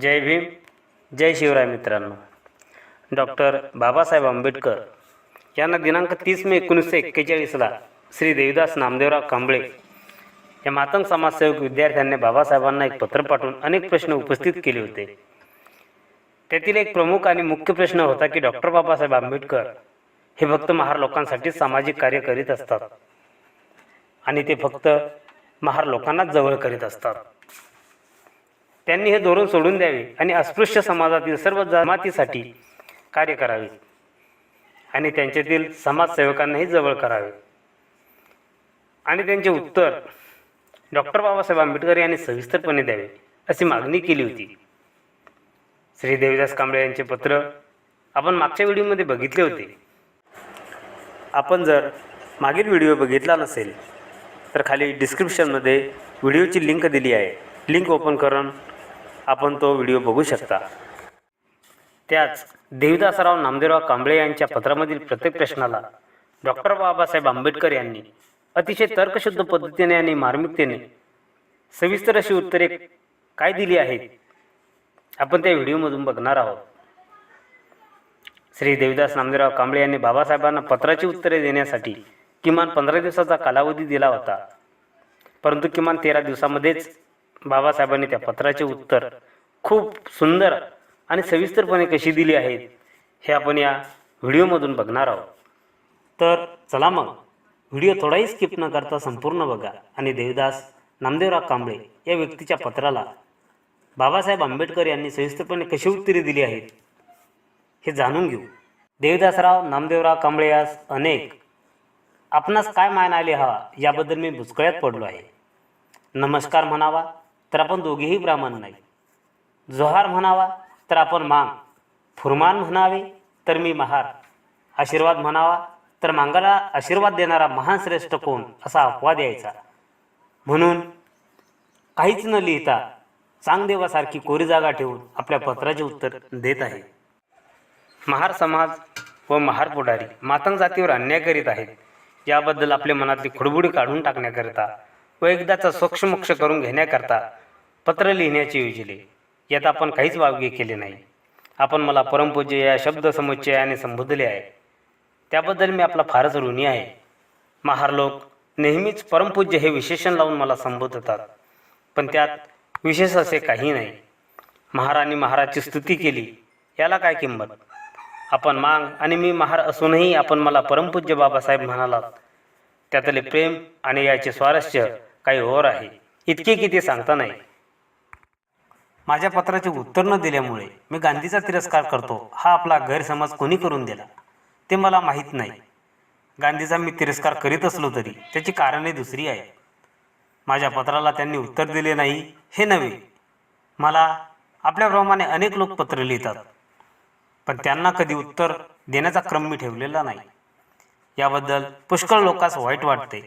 जय भीम जय शिवराय मित्रांनो. डॉक्टर बाबासाहेब आंबेडकर यांना दिनांक तीस मे एकोणीसशे एक्केचाळीसला श्री देवीदास नामदेवराव कांबळे या मातंग समाजसेवक विद्यार्थ्यांनी बाबासाहेबांना एक पत्र पाठवून अनेक प्रश्न उपस्थित केले होते. त्यातील एक प्रमुख आणि मुख्य प्रश्न होता की डॉक्टर बाबासाहेब आंबेडकर हे फक्त महार लोकांसाठी सामाजिक कार्य करीत असतात आणि ते फक्त महार लोकांनाच जवळ करीत असतात. त्यांनी हे धोरण सोडून द्यावे आणि अस्पृश्य समाजातील सर्व जमातीसाठी कार्य करावे आणि त्यांच्यातील समाजसेवकांनाही जवळ करावे. आणि त्यांचे उत्तर डॉक्टर बाबासाहेब आंबेडकर यांनी सविस्तरपणे द्यावे अशी मागणी केली होती. श्री देवीदास कांबळे यांचे पत्र आपण मागच्या व्हिडिओमध्ये बघितले होते. आपण जर मागील व्हिडिओ बघितला नसेल तर खाली डिस्क्रिप्शनमध्ये व्हिडिओची लिंक दिली आहे. लिंक ओपन करून आपण तो व्हिडिओ बघू शकता. त्याच देवीदासराव नामदेवराव कांबळे यांच्या पत्रामधील प्रत्येक प्रश्नाला डॉक्टर बाबासाहेब आंबेडकर यांनी अतिशय तर्कशुद्ध पद्धतीने आणि मार्मिकतेने सविस्तर अशी उत्तरे काय दिली आहेत आपण त्या व्हिडिओमधून बघणार आहोत. श्री देवीदास नामदेवराव कांबळे यांनी बाबासाहेबांना पत्राची उत्तरे देण्यासाठी किमान पंधरा दिवसाचा कालावधी दिला होता. परंतु किमान तेरा दिवसामध्येच बाबासाहेबांनी त्या पत्राचे उत्तर खूप सुंदर आणि सविस्तरपणे कशी दिली आहेत हे आपण या व्हिडिओमधून बघणार आहोत. तर चला मग व्हिडिओ थोडाही स्किप न करता संपूर्ण बघा आणि देवदास नामदेवराव कांबळे या व्यक्तीच्या पत्राला बाबासाहेब आंबेडकर यांनी सविस्तरपणे कशी उत्तरे दिली आहेत हे जाणून घेऊ. देवदासराव नामदेवराव कांबळे यास अनेक आपणास काय मान आले हवा याबद्दल मी भुसकळ्यात पडलो आहे. नमस्कार म्हणावा. तर आपण दोघेही ब्राह्मण नाही. जोहार म्हणावा तर आपण मांग. फुरमान म्हणावे तर मी महार. आशीर्वाद म्हणावा तर मांगाला आशीर्वाद देणारा महान श्रेष्ठ कोण असा अपवाद यायचा. म्हणून काहीच न लिहिता चांगदेवासारखी कोरी जागा ठेवून आपल्या पत्राचे उत्तर देत आहे. महार समाज व महार पुढारी मातंग जातीवर अन्याय करीत आहेत. याबद्दल आपल्या मनातली खुडबुडी काढून टाकण्याकरिता व एकदाचा सोक्षमोक्ष करून घेण्याकरता पत्र लिहिण्याचे योजले यात आपण काहीच वावगे केले नाही. आपण मला परमपूज्य या शब्दसमुच्चयाने संबोधले आहे. त्याबद्दल मी आपला फारच ऋणी आहे. महार लोक नेहमीच परमपूज्य हे विशेषण लावून मला संबोधतात. पण त्यात विशेष असे काही नाही. महाराणी महाराजची स्तुती केली. याला काय किंमत? आपण मांग आणि मी महार असूनही आपण मला परमपूज्य बाबासाहेब म्हणालात. त्यातले प्रेम आणि याचे स्वारस्य काही ओर आहे. इतके की ते सांगता नाही. माझ्या पत्राचे उत्तर न दिल्यामुळे मी गांधीचा तिरस्कार करतो हा आपला गैरसमज कोणी करून दिला? ते मला माहीत नाही. गांधीचा मी तिरस्कार करीत असलो तरी त्याची कारणे दुसरी आहेत. माझ्या पत्राला त्यांनी उत्तर दिले नाही हे नव्हे. मला आपल्याप्रमाणे अनेक लोक पत्र लिहितात पण त्यांना कधी उत्तर देण्याचा क्रम मी ठेवलेला नाही. याबद्दल पुष्कळ लोकांस वाईट वाटते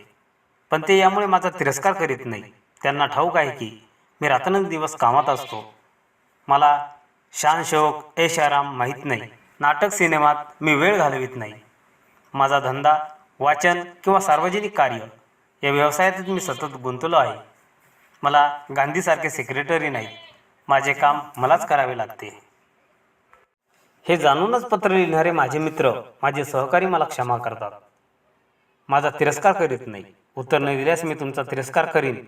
पण ते यामुळे माझा तिरस्कार करीत नाही. त्यांना ठाऊक आहे की मी रात्रंदिवस कामात असतो. मला शान शौक ऐशाराम माहीत नाही. नाटक सिनेमात मी वेळ घालवित नाही. माझा धंदा वाचन किंवा सार्वजनिक कार्य या व्यवसायातच मी सतत गुंतलो आहे. मला गांधीसारखे सेक्रेटरी नाही. माझे काम मलाच करावे लागते. हे जाणूनच पत्र लिहिणारे माझे मित्र माझे सहकारी मला क्षमा करतात. माझा तिरस्कार करीत नाही. उत्तर न दिल्यास मी तुमचा तिरस्कार करीन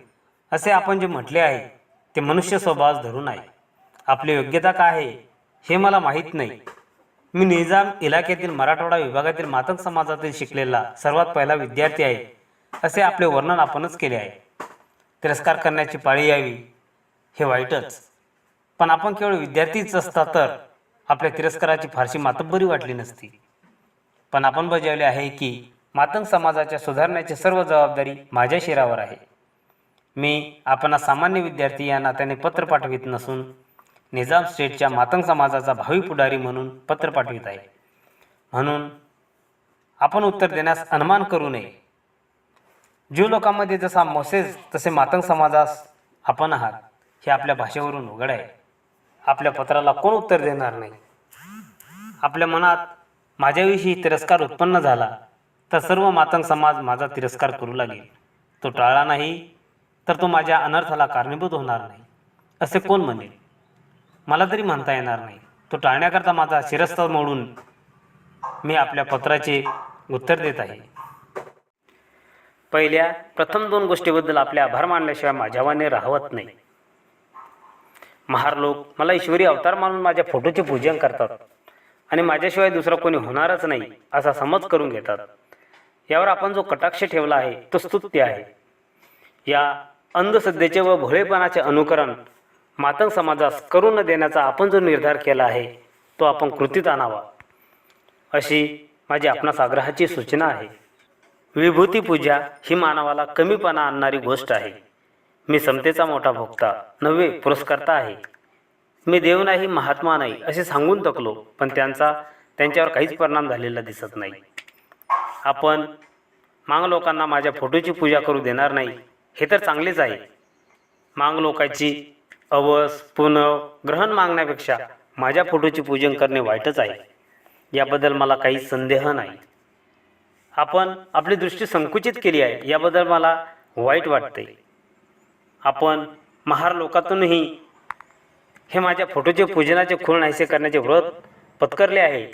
असे आपण जे म्हटले आहे ते मनुष्य स्वभावास धरून आहे. आपली योग्यता काय आहे हे मला माहीत नाही. मी निजाम इलाक्यातील मराठवाडा विभागातील मातक समाजातील शिकलेला सर्वात पहिला विद्यार्थी आहे असे आपले वर्णन आपणच केले आहे. तिरस्कार करण्याची पाळी यावी हे वाईटच. पण आपण केवळ विद्यार्थीच असता तर आपल्या तिरस्काराची फारशी मातब्बरी वाटली नसती. पण आपण बजावले आहे की मातंग समाजाच्या सुधारण्याची सर्व जबाबदारी माझ्या शिरावर आहे. मी आपणा सामान्य विद्यार्थी या नात्याने पत्र पाठवित नसून निजाम स्टेटच्या मातंग समाजाचा भावी पुढारी म्हणून पत्र पाठवित आहे. म्हणून आपण उत्तर देण्यास अनुमान करू नये. ज्यू लोकांमध्ये जसा मोसेस तसे मातंग समाजास आपण आहात हे आपल्या भाषेवरून उघड आहे. आपल्या पत्राला कोण उत्तर देणार नाही? आपल्या मनात माझ्याविषयी तिरस्कार उत्पन्न झाला तर सर्व मातंग समाज माझा तिरस्कार करू लागेल. तो टाळला नाही तर तो माझ्या अनर्थाला कारणीभूत होणार नाही. असे कोण म्हणेल? मला तरी म्हणता येणार नाही. तो टाळण्याकरता माझा शिरस्ता मोडून मी आपल्या पत्राचे उत्तर देत आहे. पहिल्या प्रथम दोन गोष्टीबद्दल आपले आभार मानल्याशिवाय माझ्यावाने राहवत नाही. महार लोक मला ईश्वरी अवतार मानून माझ्या फोटोचे पूजन करतात आणि माझ्याशिवाय दुसरा कोणी होणारच नाही असा समज करून घेतात. यावर आपण जो कटाक्ष ठेवला आहे तो स्तुत्य आहे. या अंधश्रद्धेचे व भोळेपणाचे अनुकरण मातंग समाजास करू न देण्याचा आपण जो निर्धार केला आहे तो आपण कृतीत आणावा. अशी माझी आपणास आग्रहाची सूचना आहे. विभूती पूजा ही मानवाला कमीपणा आणणारी गोष्ट आहे. मी समतेचा मोठा भोगता नव्हे पुरस्कर्ता आहे. मी देव नाही महात्मा नाही असे सांगून तकलो पण त्यांचा त्यांच्यावर काहीच परिणाम झालेला दिसत नाही. आपण मांग लोकांना माझ्या फोटोची पूजा करू देणार नाही. हे तर चांगलेच आहे. मांग लोकांची अवस पुनव ग्रहण मागण्यापेक्षा माझ्या फोटोचे पूजन करणे वाईटच आहे. याबद्दल मला काही संदेह नाही. आपण आपली दृष्टी संकुचित केली आहे याबद्दल मला वाईट वाटते आपण महार लोकातूनही हे माझ्या फोटोचे पूजनाचे खूळ नाहीसे करण्याचे व्रत पत्करले आहे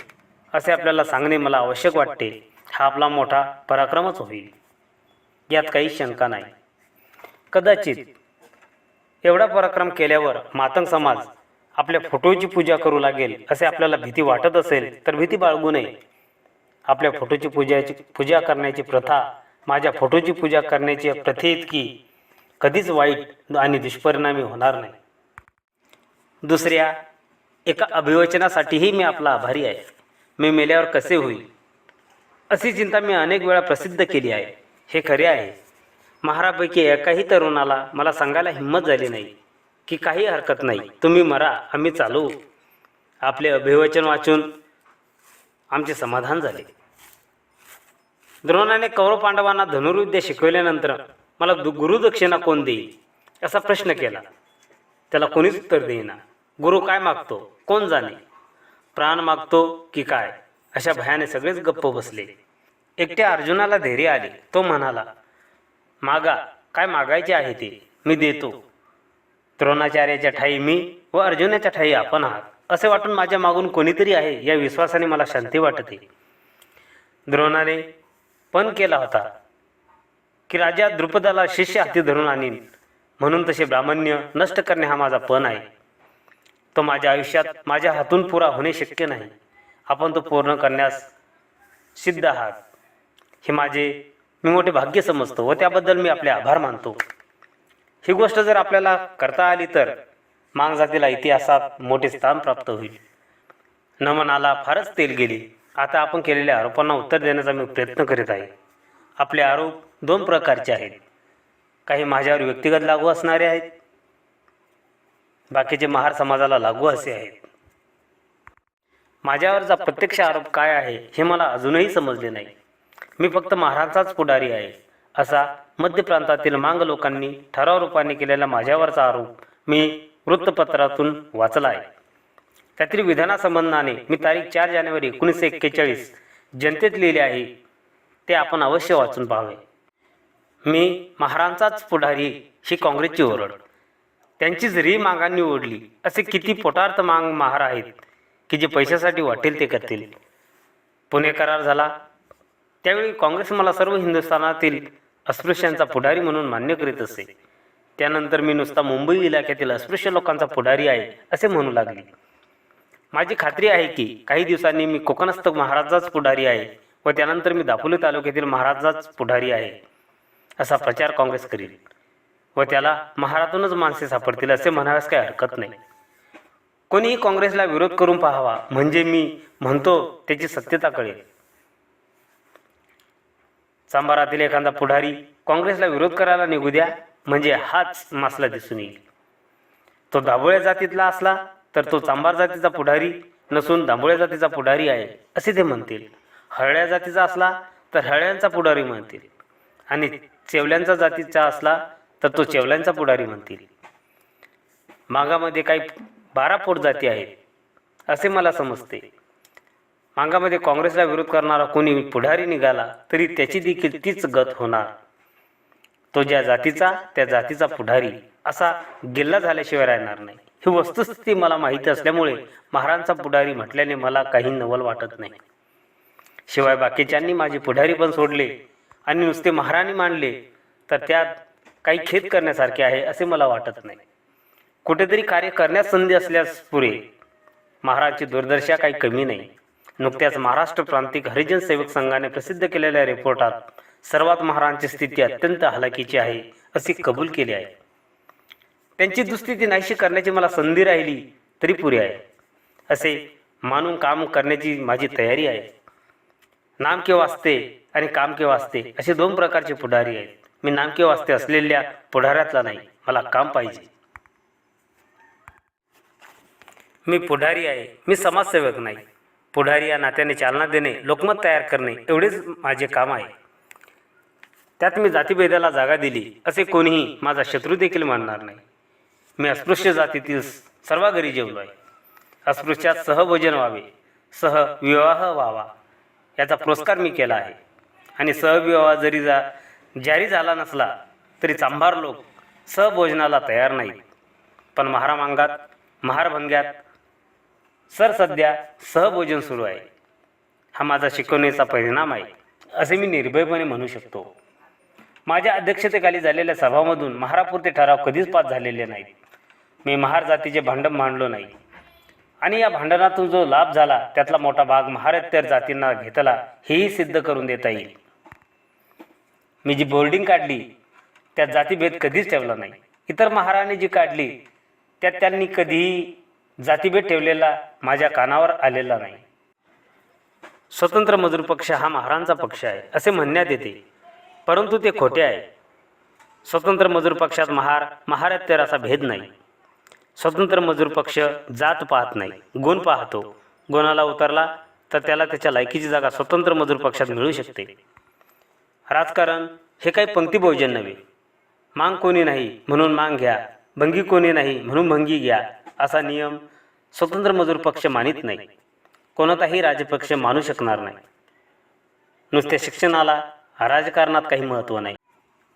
असे आपल्याला सांगणे मला आवश्यक वाटते. हा आपला मोठा पराक्रमच होईल. यात काही शंका नाही. कदाचित एवढा पराक्रम केल्यावर मातंग समाज आपल्या फोटोची पूजा करू लागेल असे आपल्याला भीती वाटत असेल तर भीती बाळगू नये. आपल्या फोटोची पूजाची पूजा करण्याची प्रथा माझ्या फोटोची पूजा करण्याची प्रथेइतकी कधीच वाईट आणि दुष्परिणामी होणार नाही. दुसऱ्या एका अभिवचनासाठीही मी आपला आभारी आहे. मी मेल्यावर कसे होईल? अशी चिंता मी अनेक वेळा प्रसिद्ध केली आहे. हे खरे आहे. महारापैकी एकाही तरुणाला मला सांगायला हिंमत झाली नाही की काही हरकत नाही. तुम्ही मरा आम्ही चालू. आपले अभिवचन वाचून आमचे समाधान झाले. द्रोणाने कौरव पांडवांना धनुर्विद्या शिकवल्यानंतर मला दु गुरुदक्षिणा कोण देईल असा प्रश्न केला. त्याला कोणीच उत्तर देईना. गुरु काय मागतो? कोण जाणे? प्राण मागतो की काय? अशा भयाने सगळेच गप्प बसले. एकट्या अर्जुनाला धैर्य आले. तो म्हणाला मागा. काय मागायचे आहे ते? मी देतो. द्रोणाचार्याच्या ठाई मी व अर्जुनाच्या ठाई आपण आहात. असे वाटून माझ्या मागून कोणीतरी आहे या विश्वासाने मला शांती वाटते. द्रोणाने पण केला होता की राजा द्रुपदाला शिष्य हाती धरून आणीन. म्हणून तसे ब्राह्मण्य नष्ट करणे हा माझा पण आहे. तो माझ्या आयुष्यात माझ्या हातून पुरा होणे शक्य नाही. आपण तो पूर्ण करण्यास सिद्ध आहात. हे माझे मी मोठे भाग्य समजतो व त्याबद्दल मी आपले आभार मानतो. ही गोष्ट जर आपल्याला करता आली तर मांग जातीला इतिहासात मोठे स्थान प्राप्त होईल. नमनाला फारच तेल गेली. आता आपण केलेल्या आरोपांना उत्तर देण्याचा मी प्रयत्न करीत आहे. आपले आरोप दोन प्रकारचे आहेत. काही माझ्यावर व्यक्तिगत लागू असणारे आहेत. बाकीचे महार समाजाला लागू असे आहेत. माझ्यावरचा प्रत्यक्ष आरोप काय आहे हे मला अजूनही समजले नाही. मी फक्त महाराजांचाच पुढारी आहे. असा मध्य प्रांतातील मांग लोकांनी ठराव रूपाने केलेला माझ्यावरचा आरोप मी वृत्तपत्रातून वाचला आहे त्यातील विधानासंबंधाने मी तारीख चार जानेवारी एकोणीसशे एक्केचाळीस जनतेत लिहिले आहे ते आपण अवश्य वाचून पाहावे. मी महाराजांचाच पुढारी ही काँग्रेसची ओरड. त्यांचीच री मागांनी ओढली असे किती पोटार्थ मांग महार आहेत की जे पैशासाठी वाटेल ते करतील. पुणे करार झाला त्यावेळी काँग्रेस मला सर्व हिंदुस्थानातील अस्पृश्यांचा पुढारी म्हणून मान्य करीत असे. त्यानंतर मी नुसता मुंबई इलाक्यातील अस्पृश्य लोकांचा पुढारी आहे असे म्हणू लागले. माझी खात्री आहे की काही दिवसांनी मी कोकणस्थ महाराजाच पुढारी आहे व त्यानंतर मी दापोली तालुक्यातील महाराजाच पुढारी आहे असा प्रचार काँग्रेस करील. व त्याला महारातूनच माणसे सापडतील असे म्हणाव्यास काही हरकत नाही. कोणीही काँग्रेसला विरोध करून पाहावा म्हणजे मी म्हणतो त्याची सत्यता कळेल. चांबारातील एखादा पुढारी काँग्रेसला विरोध करायला निघू द्या म्हणजे हाच मासला दिसून येईल. तो दाभोळ्या जातीतला असला तर तो चांबार जातीचा पुढारी नसून दाभोळ्या जातीचा पुढारी आहे असे ते म्हणतील. हळ्या जातीचा असला तर हळ्यांचा पुढारी म्हणतील. आणि चेवल्यांचा जातीचा असला तर तो चेवल्यांचा पुढारी म्हणतील. मागामध्ये काही बारा पोट जाती आहेत असे मला समजते. अंगामध्ये काँग्रेसला विरोध करणारा कोणी पुढारी निघाला तरी त्याची देखील तीच गत होणार. तो ज्या जातीचा त्या जातीचा पुढारी असा गिल्ला झाल्याशिवाय राहणार नाही. ही वस्तुस्थिती मला माहिती असल्यामुळे महाराजांचा पुढारी म्हटल्याने मला काही नवल वाटत नाही. शिवाय बाकीच्यांनी माझे पुढारी पण सोडले आणि नुसते महाराणी मानले तर त्यात काही खेद करण्यासारखे आहे असे मला वाटत नाही. कुठेतरी कार्य करण्यास संधी असल्यास पुरे. महाराजची दूरदर्शा काही कमी नाही. नुकत्याच महाराष्ट्र प्रांतिक हरिजन सेवक संघाने प्रसिद्ध केलेल्या रिपोर्टात सर्वात महारांची स्थिती अत्यंत हलाखीची आहे असे कबूल केले आहे. त्यांची दुस्थिती नाहीशी करण्याची मला संधी राहिली तरी पुरे आहे. असे मानून काम करण्याची माझी तयारी आहे. नाम केव्हा वाचते आणि काम केव्हा वाचते असे दोन प्रकारचे पुढारी आहेत. मी नाम केव्हा वाचते असलेल्या पुढाऱ्यातला नाही मला काम पाहिजे. मी पुढारी आहे मी समाजसेवक नाही. पुढारी या नात्याने चालना देणे लोकमत तयार करणे एवढेच माझे काम आहे. त्यात मी जातीभेदाला जागा दिली असे कोणीही माझा शत्रू देखील मानणार नाही. मी अस्पृश्य जातीतील सर्व घरी जेवलो आहे. अस्पृश्यात सहभोजन व्हावे सहविवाह व्हावा याचा पुरस्कार मी केला आहे. आणि सहविवाह जरी जा जारी झाला नसला तरी चांभार लोक सहभोजनाला तयार नाहीत. पण महारामांगात महारभंग्यात सर सध्या सहभोजन सुरू आहे. हा माझा शिकवण्याचा परिणाम आहे असे मी निर्भयपणे म्हणू शकतो. माझ्या अध्यक्षतेखाली झालेल्या सभामधून महारापुरते ठराव कधीच पास झालेले नाहीत. मी महार जातीचे भांडण मांडलो नाही. आणि या भांडणातून जो लाभ झाला त्यातला मोठा भाग महारत्तर जातींना घेतला हेही सिद्ध करून देता येईल. मी जी बोर्डिंग काढली त्यात जातीभेद कधीच ठेवला नाही. इतर महाराने जी काढली त्यात त्यांनी कधीही जातीभेद ठेवलेला माझ्या कानावर आलेला नाही. स्वतंत्र मजूर पक्ष हा महारांचा पक्ष आहे असे म्हणण्यात येते. परंतु ते खोटे आहे. स्वतंत्र मजूर पक्षात महार महारेतर असा भेद नाही. स्वतंत्र मजूर पक्ष जात पाहत नाही गुण पाहतो. गुणाला उतरला तर त्याला त्याच्या लायकीची जागा स्वतंत्र मजूर पक्षात मिळू शकते. राजकारण हे काही पंक्तीभोजन नव्हे. मांग कोणी नाही म्हणून मांग घ्या भंगी कोणी नाही म्हणून भंगी घ्या. असा नियम स्वतंत्र मजूर पक्ष मानित नाही. कोणताही राजपक्ष मानू शकणार नाही. नुसत्या शिक्षणाला राजकारणात काही महत्त्व नाही.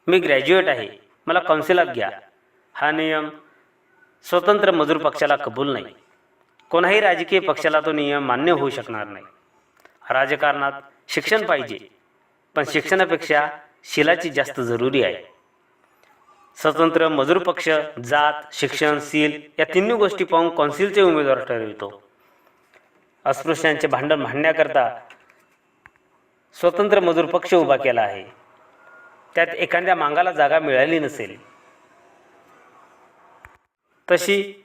मी ग्रॅज्युएट आहे. मला कौन्सिलात घ्या. हा नियम स्वतंत्र मजूर पक्षाला कबूल नाही. कोणाही राजकीय पक्षाला तो नियम मान्य होऊ शकणार नाही. राजकारणात शिक्षण पाहिजे. पण शिक्षणापेक्षा शिलाची जास्त जरुरी आहे. स्वतंत्र मजूर पक्ष जात शिक्षण सील या तिन्ही गोष्टी पाहून कौन्सिलचे उमेदवार ठरवितो. अस्पृश्यांचे भांडण भांडण्याकरता स्वतंत्र मजूर पक्ष उभा केला आहे. त्यात एखाद्या मांगाला जागा मिळाली नसेल. तशी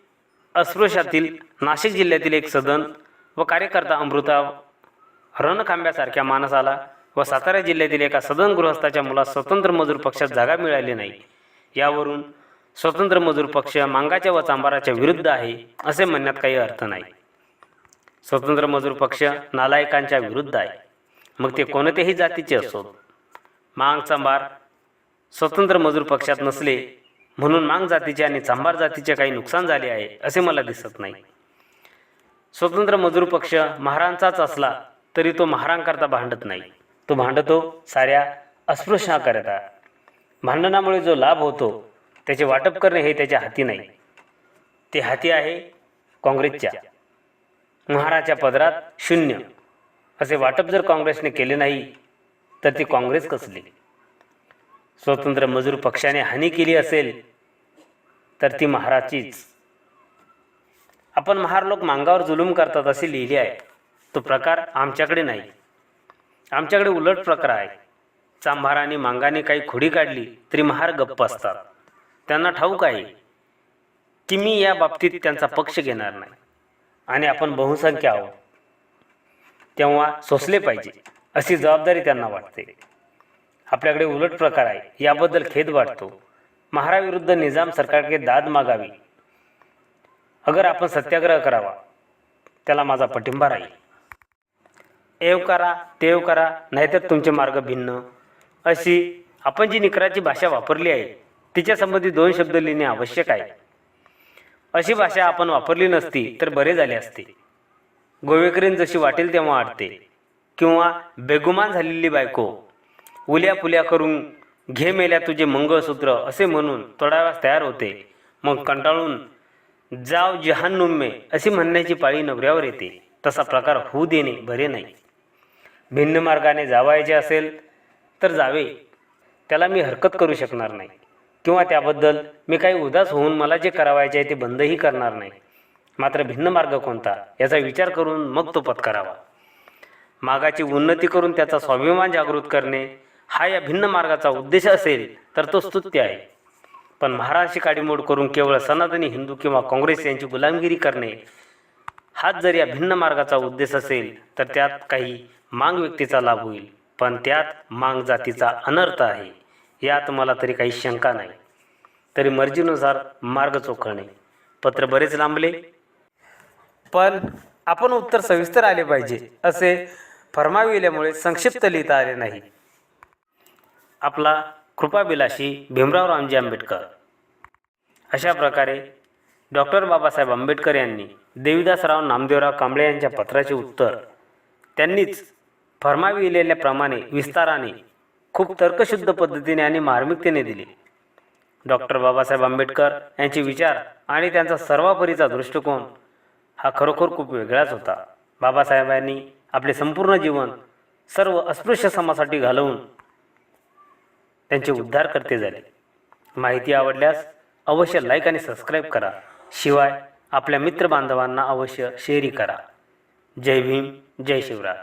अस्पृश्यातील नाशिक जिल्ह्यातील एक सदन व कार्यकर्ता अमृता रणखांब्यासारख्या माणसाला व सातारा जिल्ह्यातील एका सदन गृहस्थाच्या मुलास स्वतंत्र मजूर पक्षात जागा मिळाली नाही. यावरून स्वतंत्र मजूर पक्ष मांगाच्या व चांबाराच्या विरुद्ध आहे असे म्हणण्यात काही अर्थ नाही. स्वतंत्र मजूर पक्ष नालायकांच्या विरुद्ध आहे. मग ते कोणत्याही जातीचे असोत मांग चांबार स्वतंत्र मजूर पक्षात नसले म्हणून मांग जातीचे आणि चांभार जातीचे काही नुकसान झाले आहे असे मला दिसत नाही. स्वतंत्र मजूर पक्ष महारांचाच असला तरी तो महारांकरता भांडत नाही. तो भांडतो साऱ्या अस्पृश्याकरता. भांडणामुळे जो लाभ होतो त्याचे वाटप करणे हे त्याच्या हाती नाही. ते हाती आहे काँग्रेसच्या. महाराच्या पदरात शून्य. असे वाटप जर काँग्रेसने केले नाही तर ती काँग्रेस कसली? स्वतंत्र मजूर पक्षाने हानी केली असेल तर ती महाराचीच आपण महार लोक मांगावर जुलूम करतात असे लिहिले आहे. तो प्रकार आमच्याकडे नाही. आमच्याकडे उलट प्रकार आहे. चांभाराने मांगाने काही खोडी काढली तरी महार गप्प असतात. त्यांना ठाऊक आहे की मी या बाबतीत त्यांचा पक्ष घेणार नाही. आणि आपण बहुसंख्य आहोत. तेव्हा सोसले पाहिजे अशी जबाबदारी त्यांना वाटते. आपल्याकडे उलट प्रकार आहे याबद्दल खेद वाटतो. महाराविरुद्ध निजाम सरकारकडे दाद मागावी. अगर आपण सत्याग्रह करावा त्याला माझा पाठिंबा राहील. एव करा तेव करा नाहीतर तुमचे मार्ग भिन्न. अशी आपण जी निकराची भाषा वापरली आहे तिच्यासंबंधी दोन शब्द लिहिणे आवश्यक आहे. अशी भाषा आपण वापरली नसती तर बरे झाले असते. गोवेकरीन जशी वाटेल तेव्हा वाटते किंवा बेगुमान झालेली बायको उल्या पुल्या करून घे मेल्या तुझे मंगळसूत्र असे म्हणून तोडाव्यास तयार होते. मग कंटाळून जाव जहान्नुम्मे अशी म्हणण्याची पाळी नवऱ्यावर येते. तसा प्रकार होऊ देणे बरे नाही. भिन्न मार्गाने जावायचे असेल तर जावे. त्याला मी हरकत करू शकणार नाही. किंवा त्याबद्दल मी काही उदास होऊन मला जे करावायचे आहे ते बंदही करणार नाही. मात्र भिन्न मार्ग कोणता? याचा विचार करून मग तो पत्करावा. मागाची उन्नती करून त्याचा स्वाभिमान जागृत करणे हा या भिन्न मार्गाचा उद्देश असेल तर तो स्तुत्य आहे. पण महाराष्ट्री काडीमोड करून केवळ सनातनी हिंदू किंवा काँग्रेस यांची गुलामगिरी करणे हाच जर या भिन्न मार्गाचा उद्देश असेल तर त्यात काही मांग व्यक्तीचा लाभ होईल. पण त्यात मांग जातीचा अनर्थ आहे यात मला तरी काही शंका नाही. तरी मर्जीनुसार मार्ग चोखणे. पत्र बरेच लांबले. पण आपण उत्तर सविस्तर आले पाहिजे असे फरमाविल्यामुळे संक्षिप्त लिहिता आले नाही. आपला कृपाबिलाशी भीमराव रामजी आंबेडकर. अशा प्रकारे डॉक्टर बाबासाहेब आंबेडकर यांनी देविदासराव नामदेवराव कांबळे यांच्या पत्राचे उत्तर त्यांनीच फरमाविलेल्याप्रमाणे विस्ताराने खूप तर्कशुद्ध पद्धतीने आणि मार्मिकतेने दिले. डॉक्टर बाबासाहेब आंबेडकर यांचे विचार आणि त्यांचा सर्वापरीचा दृष्टिकोन हा खरोखर खूप वेगळाच होता. बाबासाहेबांनी आपले संपूर्ण जीवन सर्व अस्पृश्य समासाठी घालवून त्यांचे उद्धार करते झाले. माहिती आवडल्यास अवश्य लाईक आणि सबस्क्राईब करा. शिवाय आपल्या मित्रबांधवांना अवश्य शेअरही करा. जय भीम जय शिवराय.